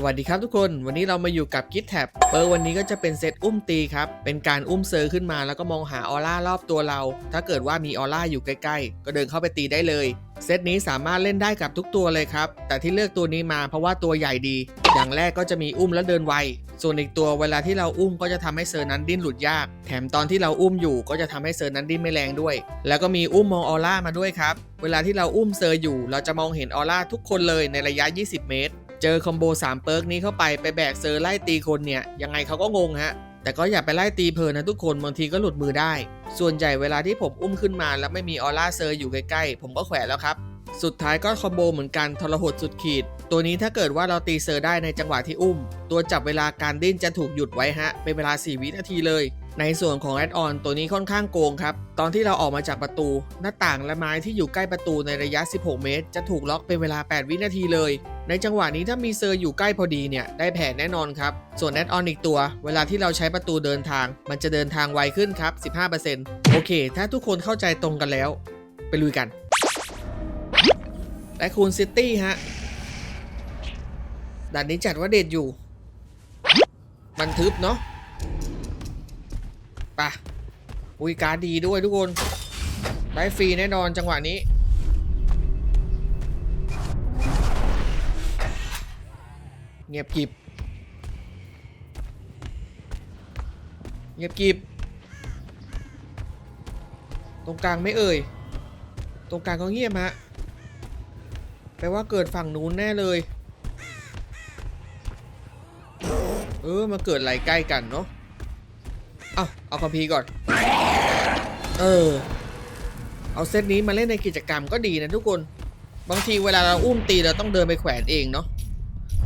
สวัสดีครับทุกคนวันนี้เรามาอยู่กับกิ t แท็บเปอร์วันนี้ก็จะเป็นเซตอุ้มตีครับ เป็นการอุ้มเซอร์ขึ้นมาแล้วก็มองหาออร่ารอบตัวเรา ถ้าเกิดว่ามีออร่าอยู่ใกล้ๆ ก็เดินเข้าไปตีได้เลย เซตนี้สามารถเล่นได้กับทุกตัวเลยครับ แต่ที่เลือกตัวนี้มาเพราะว่าตัวใหญ่ดี อย่างแรกก็จะมีอุ้มและเดินไว ส่วนอีกตัวเวลาที่เราอุ้มก็จะทำให้เซอร์นั้นดิ้นหลุดยาก แถมตอนที่เราอุ้มอยู่ก็จะทำให้เซอร์นั้นดิ้นไม่แรงด้วย แล้วก็มีอุ้มมองออร่ามาด้วยครับ เวลาที่เราอุ้มเซอร์อยู่ เราจะมองเห็นออร่าทุกคนเลยในระยะ 20 เมตร เจอคอมโบ3เปิร์กนี้เข้าไปไปแบกเซอร์ไล่ตีคนเนี่ยยังไงเขาก็งงฮะแต่ก็อย่าไปไล่ตีเพลินนะทุกคนบางทีก็หลุดมือได้ ส่วนใหญ่เวลาที่ผมอุ้มขึ้นมาแล้วไม่มีออร่าเซอร์อยู่ใกล้ๆ ผมก็แขวนแล้วครับ สุดท้ายก็คอมโบเหมือนกันทรหดสุดขีด ตัวนี้ถ้าเกิดว่าเราตีเซอร์ได้ในจังหวะที่อุ้ม ตัวจับเวลาการดิ้นจะถูกหยุดไว้ฮะ เป็นเวลา 4 วินาทีเลย ในส่วนของแอดออนตัวนี้ค่อนข้างโกงครับ ตอนที่เราออกมาจากประตู หน้าต่างและไม้ที่อยู่ใกล้ประตูในระยะ 16 เมตร จะถูกล็อกเป็นเวลา 8 วินาทีเลย ในจังหวะนี้ถ้ามีเซอร์อยู่ใกล้พอดีเนี่ยได้แผนแน่นอนครับ ส่วนแอดออนอีกตัว เวลาที่เราใช้ประตูเดินทาง มันจะเดินทางไวขึ้นครับ 15%โอเค ถ้าทุกคนเข้าใจตรงกันแล้ว ไปลุยกัน และคูนซิตี้ฮะด่านนี้จัดว่าเด็ดอยู่ มันทึบเนาะปะอุ้ยการดีด้วยทุกคน ได้ฟรีแน่นอนจังหวะนี้ เงียบกิบ เงียบกิบ ตรงกลางไม่เอ่ย ตรงกลางก็เงียบฮะ แปลว่าเกิดฝั่งนู้นแน่เลย เออมาเกิดไหลใกล้กันเนาะเอาเอาคัมภีร์ก่อน เออ เอาเซตนี้มาเล่นในกิจกรรมก็ดีนะทุกคน บางทีเวลาเราอุ้มตีเราต้องเดินไปแขวนเองเนาะ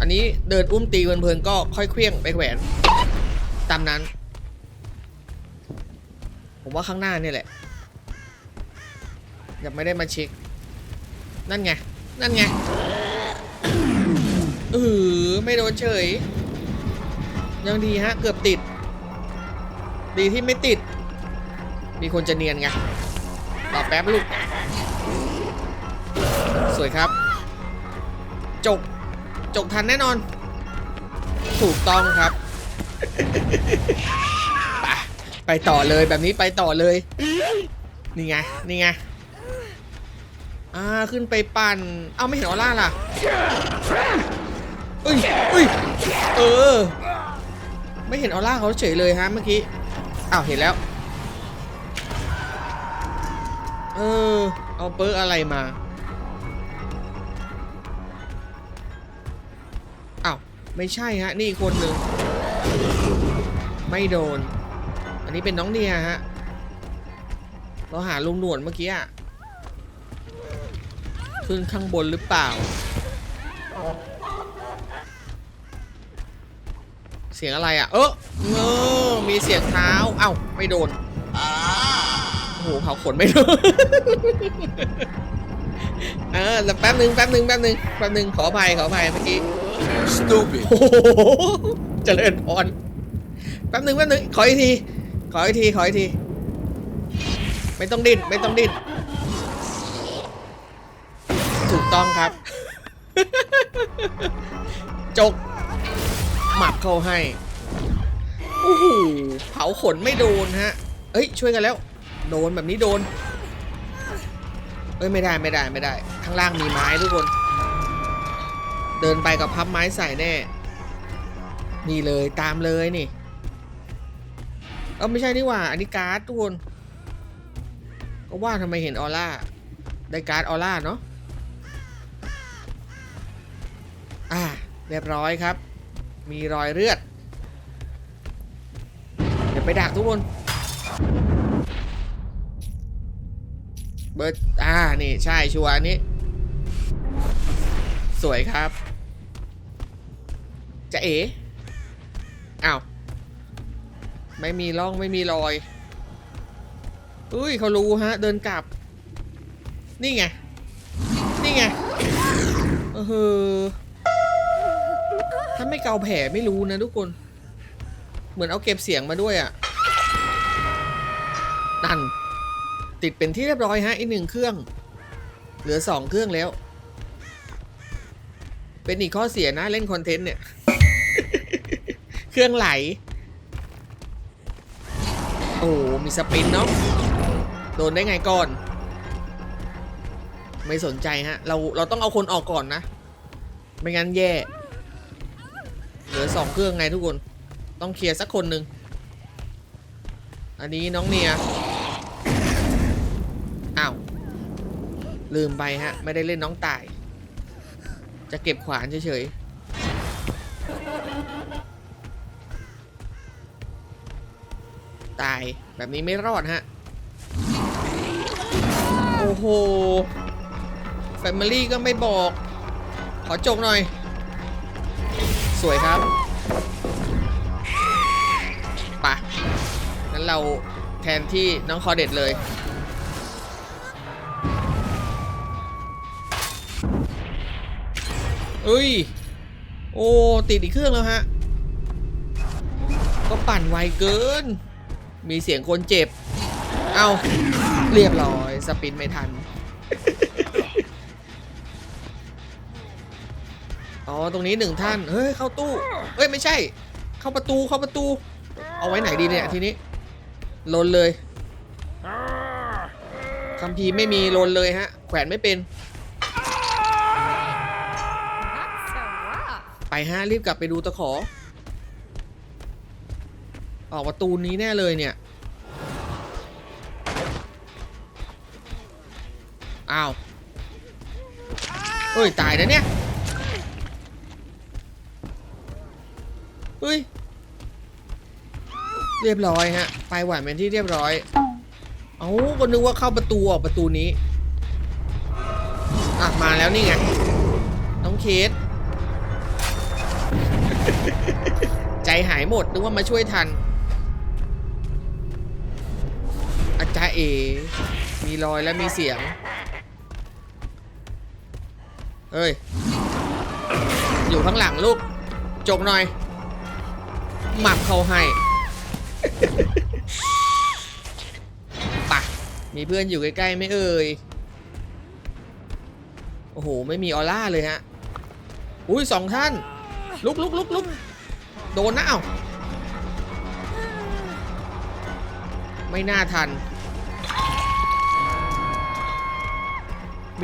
อันนี้เดินอุ้มตีเพลินๆก็ค่อยเคลี้ยงไปแขวน ตามนั้น ผมว่าข้างหน้านี่แหละ ยังไม่ได้มาเช็ค นั่นไง นั่นไงเออไม่โดนเฉย ยังดีฮะ เกือบติด ดีที่ไม่ติด มีคนจะเนียนไงรอแป๊บลูก สวยครับจก จกทันแน่นอน ถูกต้องครับ ไปไปต่อเลยแบบนี้ไปต่อเลย นี่ไง นี่ไง อ่า ขึ้นไปปั่น เอ้าไม่เห็นออร่าล่ะเอ้ยเอ้ย เออ ไม่เห็นออร่าเขาเฉยเลยฮะเมื่อกี้ อ้าว เห็นแล้ว เออ เอาเปิร์อะไรมา ไม่ใช่ฮะ นี่อีกคนหนึ่ง ไม่โดน อันนี้เป็นน้องเนียฮะ เราหาลุงหนวดเมื่อกี้อะขึ้นข้างบนหรือเปล่า เสียงอะไรอะ เออเออมีเสียงเท้า เอ้า ไม่โดน โอ้โหเผาขนไม่โดน เออแล้วแป๊บหนึ่งแป๊บหนึ่งแป๊บหนึ่งแป๊บหนึ่งขออภัยขออภัยเมื่อกี้ Stupid. โอ้โหเจริญพรแป๊บหนึ่งแป๊บหนึ่งขออีกที ขออีกที ขออีกที ไม่ต้องดิ้น ไม่ต้องดิ้น ถูกต้องครับ จก หมับเข้าให้ โอ้โห เผาขนไม่โดนฮะ เอ้ย ช่วยกันแล้ว โดนแบบนี้โดน เอ้ย ไม่ได้ ไม่ได้ ไม่ได้ ข้างล่างมีไม้ทุกคน เดินไปกับพับไม้ใส่แน่ นี่เลยตามเลยนี่ เออไม่ใช่นี่หว่า อันนี้การ์ดทุกคนก็ว่าทำไมเห็นออร่า ได้การ์ดออร่าเนาะ อ่า เรียบร้อยครับ มีรอยเลือด เดี๋ยวไปดักทุกคนเบิร์ดอ่า นี่ ใช่ ชัวร์นนี้ สวยครับ จะเอ๋อ้าว ไม่มีร่องไม่มีรอยอุ้ยเขารู้ฮะ เดินกลับ นี่ไง นี่ไงเออถ้าไม่เกาแผลไม่รู้นะทุกคน เหมือนเอาเก็บเสียงมาด้วยอะ่ะนั่นติดเป็นที่เรียบร้อยฮะอีกหนึ่งเครื่อง เหลือสองเครื่องแล้ว เป็นอีกข้อเสียนะเล่นคอนเทนต์เนี่ย เครื่องไหล โอ้ มีสปินเนาะ โดนได้ไงก่อน ไม่สนใจฮะ เรา เราต้องเอาคนออกก่อนนะ ไม่งั้นแย่ เหลือสองเครื่องไงทุกคน ต้องเคลียร์สักคนหนึ่ง อันนี้น้องเนียอ้าว ลืมไปฮะ ไม่ได้เล่นน้องตาย จะเก็บขวานเฉยๆ ตายแบบนี้ไม่รอดฮะ โอ้โหแฟมิลี่ก็ไม่บอก ขอจกหน่อย สวยครับปะงั้นเราแทนที่น้องคอเด็ดเลย เอ้ย โอ้ ติดอีกเครื่องแล้วฮะ ก็ปั่นไวเกิน มีเสียงคนเจ็บ เอาเรียบร้อย สปินไม่ทัน อ๋อ ตรงนี้หนึ่งท่าน เฮ้ย เข้าตู้ เฮ้ย ไม่ใช่ เข้าประตู เข้าประตู เอาไว้ไหนดีเนี่ยทีนี้ ลนเลยคัมภีไม่มีลนเลยฮะ แขวนไม่เป็น ไปฮะ รีบกลับไปดูตะขอ ออกประตูนี้แน่เลยเนี่ย อ้าว เฮ้ย ตายนะเนี่ย เฮ้ย เรียบร้อยฮะ ไปหวานเป็นที่เรียบร้อย เอ้าก็นึกว่าเข้าประตูออกประตูนี้ อะ มาแล้วนี่ไง น้องเคสใจหายหมดนึกว่ามาช่วยทัน เอ มีรอยและมีเสียง เฮ้ย อยู่ข้างหลังลูก จกหน่อย หมับเขาให้ปะมีเพื่อนอยู่ใกล้ๆไหม่เอ่ย โอ้โห ไม่มีออร่าเลยฮะ อุ้ยสองท่าน ลุกลุกลุกลุกโดนนะเอ้าไม่น่าทัน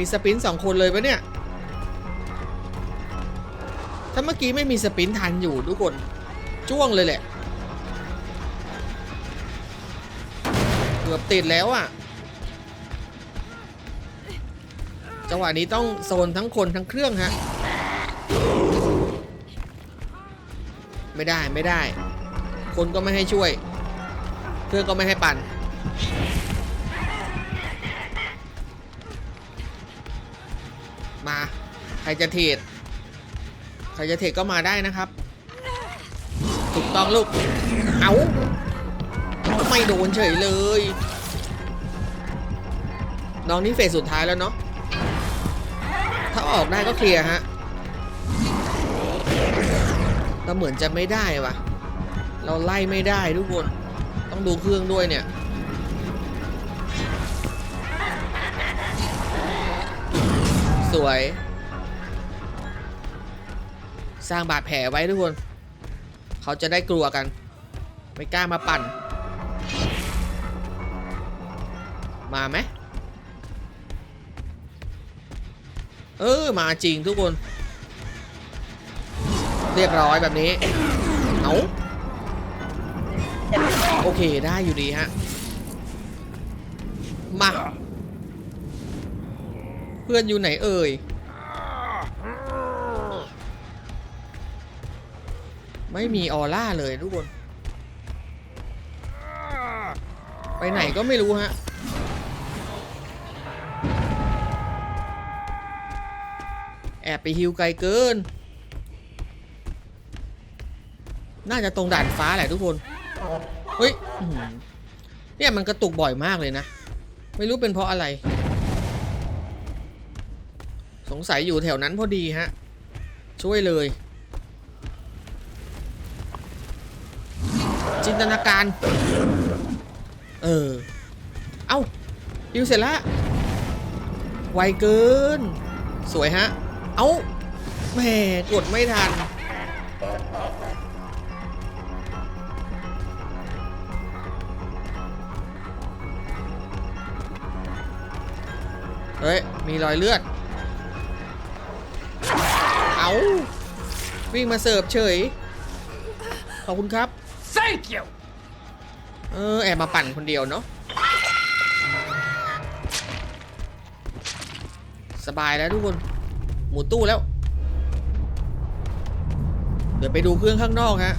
มีสปินสองคนเลยปะเนี่ย ถ้าเมื่อกี้ไม่มีสปินทันอยู่ทุกคน จ้วงเลยแหละ เกือบติดแล้วอะ่ะ จังหวะนี้ต้องโซนทั้งคนทั้งเครื่องฮะ ไม่ได้ไม่ได้ คนก็ไม่ให้ช่วย เครื่องก็ไม่ให้ปั่น รจะเทรดใครจะเทรดก็มาได้นะครับ ถูกต้องลูก เอาไม่โดนเฉยเลย น้องนี่เฟสสุดท้ายแล้วเนาะ ถ้าออกได้ก็เคลียร์ฮะเราเหมือนจะไม่ได้วะเราไล่ไม่ได้ทุกคน ต้องดูเครื่องด้วยเนี่ยสวย สร้างบาดแผลไว้ทุกคน เขาจะได้กลัวกัน ไม่กล้ามาปั่น มาไหมเออ มาจริงทุกคน เรียบร้อยแบบนี้ เอาโอเคได้อยู่ดีฮะ มา เพื่อนอยู่ไหนเอ่ย ไม่มีออร่าเลยทุกคน ไปไหนก็ไม่รู้ฮะ แอบไปฮิวไกลเกิน น่าจะตรงด่านฟ้าแหละทุกคน เฮ้ยเนี่ยมันกระตุกบ่อยมากเลยนะ ไม่รู้เป็นเพราะอะไร สงสัยอยู่แถวนั้นพอดีฮะ ช่วยเลย จินตนาการ เออ เอ้าดิวเสร็จแล้ว ไวเกิน สวยฮะ เอ้าแหมกดไม่ทัน เฮ้ย มีรอยเลือด เอาวิ่งมาเสิร์ฟเฉย ขอบคุณครับ Thank you. เออแอบมาปั่นคนเดียวเนาะสบายแล้วทุกคน หมุนตู้แล้ว เดี๋ยวไปดูเครื่องข้างนอกฮะ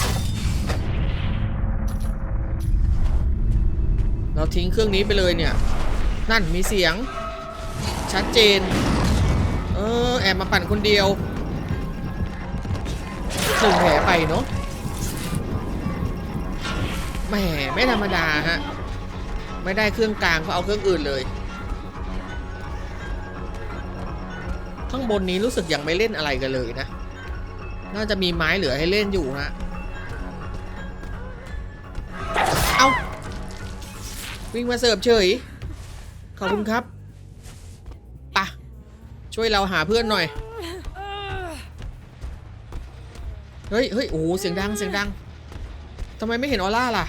เราทิ้งเครื่องนี้ไปเลยเนี่ย นั่นมีเสียง ชัดเจน เออ แอบมาปั่นคนเดียวหนึ่งแผลไปเนาะ แหมไม่ธรรมดาฮะ ไม่ได้เครื่องกลางก็เอาเครื่องอื่นเลย ข้างบนนี้รู้สึกยังไม่เล่นอะไรกันเลยนะ น่าจะมีไม้เหลือให้เล่นอยู่ฮะ เอาวิ่งมาเสิร์ฟเฉย ขอบคุณครับปะช่วยเราหาเพื่อนหน่อย เฮ้ยเฮ้ยโอ้เสียงดัง เสียงดังทำไมไม่เห็นออร่าล่ะ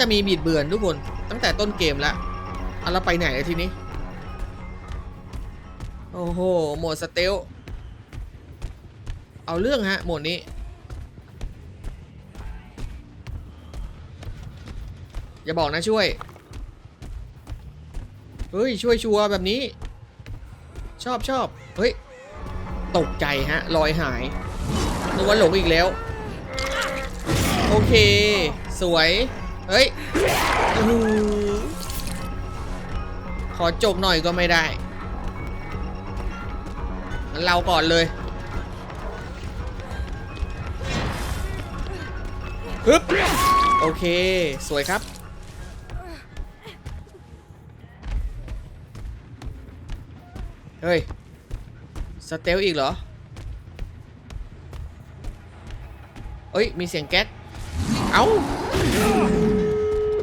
จะมีบีดเบือนทุกคนตั้งแต่ต้นเกมแล้วเอาเราไปไหนเลยทีนี้ โอ้โหโหมดสเตลเอาเรื่องฮะโหมดนี้ อย่าบอกนะช่วย เฮ้ย ช่วยชัวร์แบบนี้ ชอบชอบเฮ้ย ตกใจฮะ ลอยหายนึกว่าหลงอีกแล้ว โอเค สวย เฮ้ยขอจบหน่อยก็ไม่ได้งั้นเราก่อนเลยฮึบโอเค สวยครับเฮ้ย สเตลอีกเหรอ เอ้ย มีเสียงแก๊ส เอ้า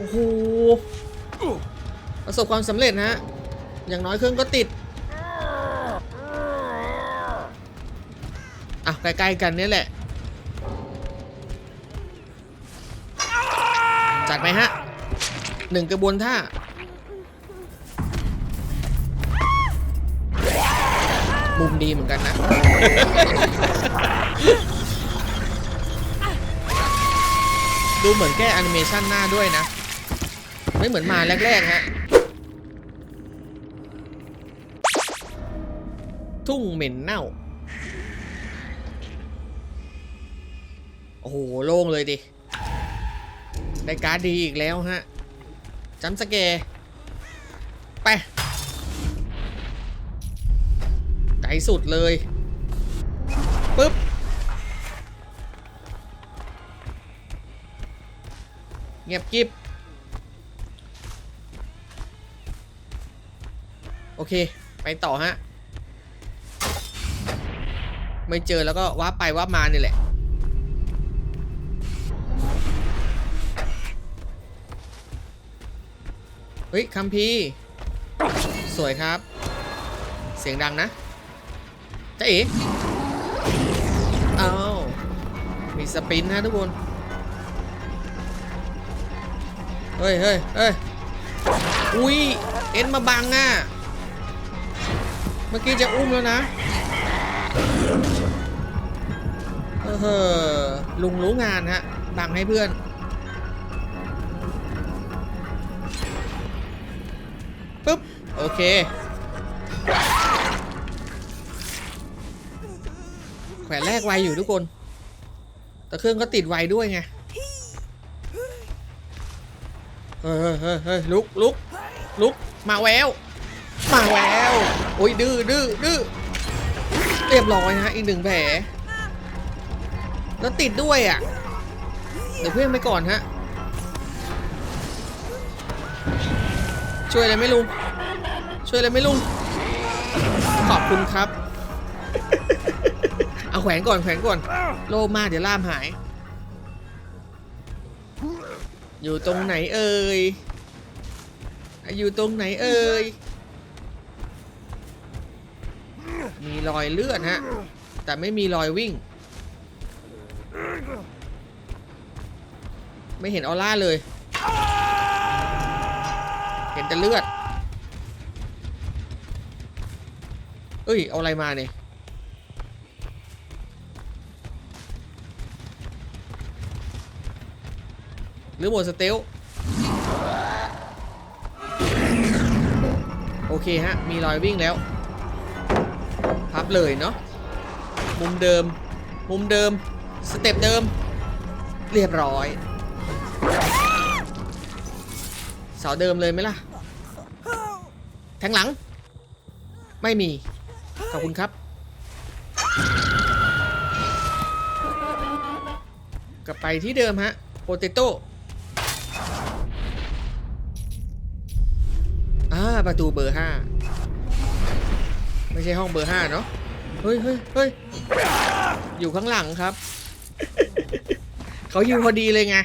โหประสบความสำเร็จนะฮะ อย่างน้อยเครื่องก็ติดอะใกล้ๆกันนี่แหละ จัดไหมฮะหนึ่งกระบวนท่ามุมดีเหมือนกันนะ ดูเหมือนแก้แอนิเมชันหน้าด้วยนะ ไม่เหมือนมาแรกๆฮะ ทุ่งเหม็นเน่า โอ้โห โล่งเลยดิ ได้การ์ดดีอีกแล้วฮะจัมป์สเกไปไกลสุดเลยปึ๊บเงียบกิบ โอเค ไปต่อฮะ ไม่เจอแล้วก็ว่าไปว่ามานี่แหละ เฮ้ยคัมพีสวยครับ เสียงดังนะจ๊ะเอ๋อ้ามีสปินนะทุกคน เฮ้ยเฮ้ยเฮ้ยอุ้ยเอ็นมาบังอะ เมื่อกี้จะอุ้มแล้วนะเออลุงรู้งานฮะบังให้เพื่อนปึ๊บ โอเค แขวนแรกไวอยู่ทุกคน แต่เครื่องก็ติดไวด้วยไง เฮ้ยเฮ้ยเฮ้ยเฮ้ยลุกลุกลุกมาแวว มาแววโอ้ยดื้อดื้อดื้อเรียบร้อยนะฮะอีกหนึ่งแผลแล้วติดด้วยอะเดี๋ยวเพื่อนไปก่อนฮะช่วยอะไรไม่ลุงช่วยอะไรไม่ลุงขอบคุณครับ เอาแขวนก่อนแขวนก่อน โลมาเดี๋ยวล่ามหาย อยู่ตรงไหนเอ่ยอยู่ตรงไหนเอ่ย มีรอยเลือดฮะ แต่ไม่มีรอยวิ่ง ไม่เห็นออร่าเลย เห็นแต่เลือด เอ้ย เอาอะไรมาเนี่ยหรือโหมดสเตลโอเคฮะ มีรอยวิ่งแล้ว บเลยเนาะมุมเดิม มุมเดิม สเต็ปเดิม เรียบร้อย เสาเดิมเลยไหมล่ะแทงหลัง ไม่มี ขอบคุณครับ กลับไปที่เดิมฮะโปเตโต้อ่าประตูเบอร์ห้า ไม่ใช่ห้องเบอร์ห้าเนาะเฮ้ยเฮ้ยเฮ้ยอยู่ข้างหลังครับ เขาอยู่พอดีเลยไง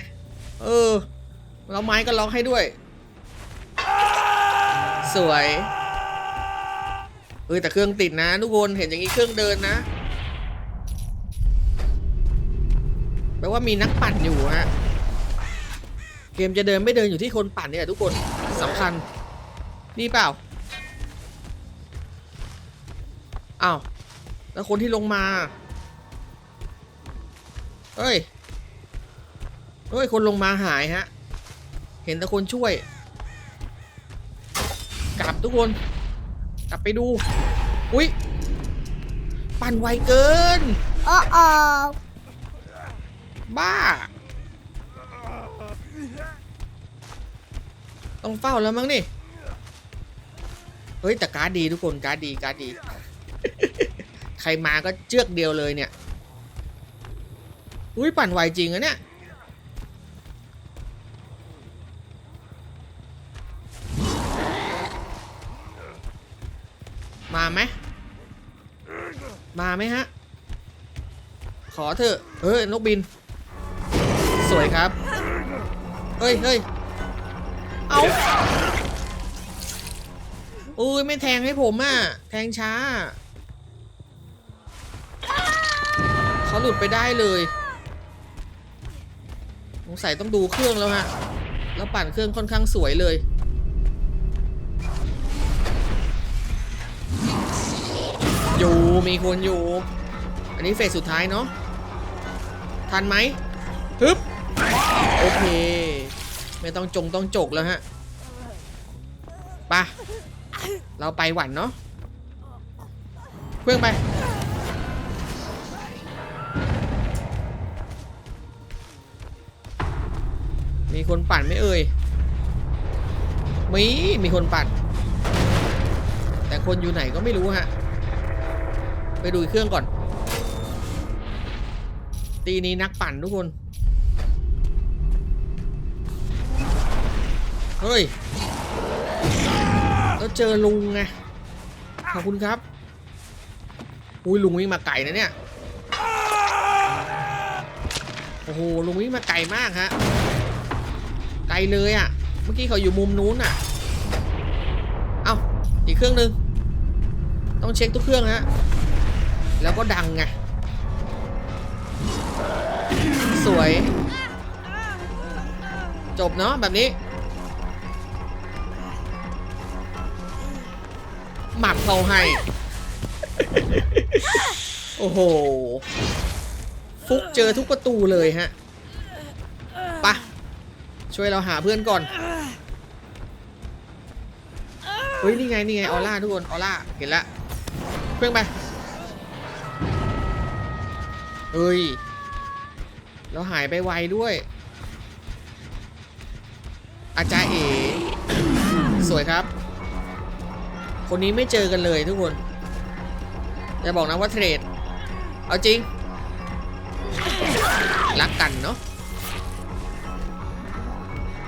เออ แล้วไม้ก็ล็อกให้ด้วย สวยเออแต่เครื่องติดนะทุกคนเห็นอย่างนี้เครื่องเดินนะแปลว่ามีนักปั่นอยู่ฮะเกมจะเดินไม่เดินอยู่ที่คนปั่นเนี่ยทุกคนสำคัญ นี่เปล่า อ้าว แล้วคนที่ลงมา เฮ้ย เฮ้ย คนลงมาหายฮะ เห็นแต่คนช่วย กลับทุกคน กลับไปดู อุ๊ย ปั่นไวเกิน Uh-oh. บ้า ต้องเฝ้าแล้วมั้งนี่ เฮ้ย แต่การ์ดดีทุกคน การ์ดดี การ์ดดี ใครมาก็เจือกเดียวเลยเนี่ย อุ้ยปั่นไวจริงอะเนี่ย มาไหม มาไหมฮะ ขอเถอะ เฮ้ย นกบิน สวยครับ เฮ้ยเฮ้ยเอาอุ้ย ไม่แทงให้ผมอะ แทงช้า เขาหลุดไปได้เลยสงสัยต้องดูเครื่องแล้วฮะแล้วปั่นเครื่องค่อนข้างสวยเลยอยู่มีคนอยู่ อันนี้เฟสสุดท้ายเนาะทันไหมฮึบโอเค ไม่ต้องจงต้องจกแล้วฮะไปะเราไปหวันเนาะเครื่องไป มีคนปั่นไหมเอ่ยมีมีคนปั่น แต่คนอยู่ไหนก็ไม่รู้ฮะ ไปดูอีกเครื่องก่อน ตีนี้นักปั่นทุกคน เฮ้ยแล้วเจอลุงไง ขอบคุณครับ อุ้ยลุงวิ่งมาไก่นะเนี่ย โอ้โหลุงวิ่งมาไกลมากฮะ ไกลเลยอะ่ะ เมื่อกี้เขาอยู่มุมนู้นอะ เอ้าอีกเครื่องหนึ่งต้องเช็คทุกเครื่องฮะ แล้วก็ดังไง สวย จบเนาะแบบนี้ หมับเขาให้ โอ้โห ฟุกเจอทุกประตูเลยฮะ ช่วยเราหาเพื่อนก่อน เฮ้ย นี่ไง นี่ไง ออร่าทุกคน ออร่า เห็นละเครื่องไป เฮ้ย เราหายไปไวด้วย อาจารย์เอ สวยครับ คนนี้ไม่เจอกันเลยทุกคน อย่าบอกนะว่าเทรด เอาจริง รักกันเนาะ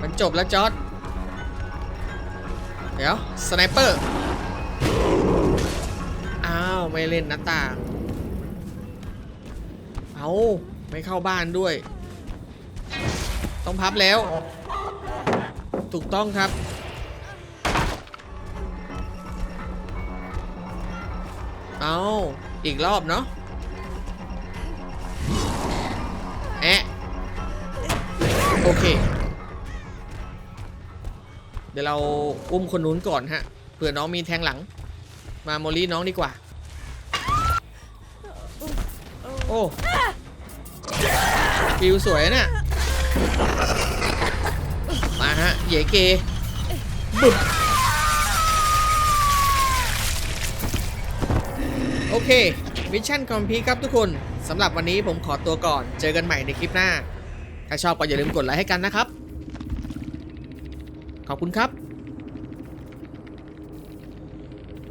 มันจบแล้วจอร์ดเดี๋ยวสไนเปอร์อ้าวไม่เล่นหน้าต่าง เอาไม่เข้าบ้านด้วย ต้องพับแล้ว ถูกต้องครับเอาอีกรอบเนาะแอะโอเค เดี๋ยวเราอุ้มคนนู้นก่อนฮะเผื่อน้องมีแทงหลัง มาโมลี่น้องดีกว่า โอ้ฟิวสวยนะเนี่ยมาฮะเยเกบึบโอเคมิชชั่นคอมพีครับทุกคนสำหรับวันนี้ผมขอตัวก่อน เจอกันใหม่ในคลิปหน้า ถ้าชอบก็อย่าลืมกดไลค์ให้กันนะครับ ขอบคุณครับ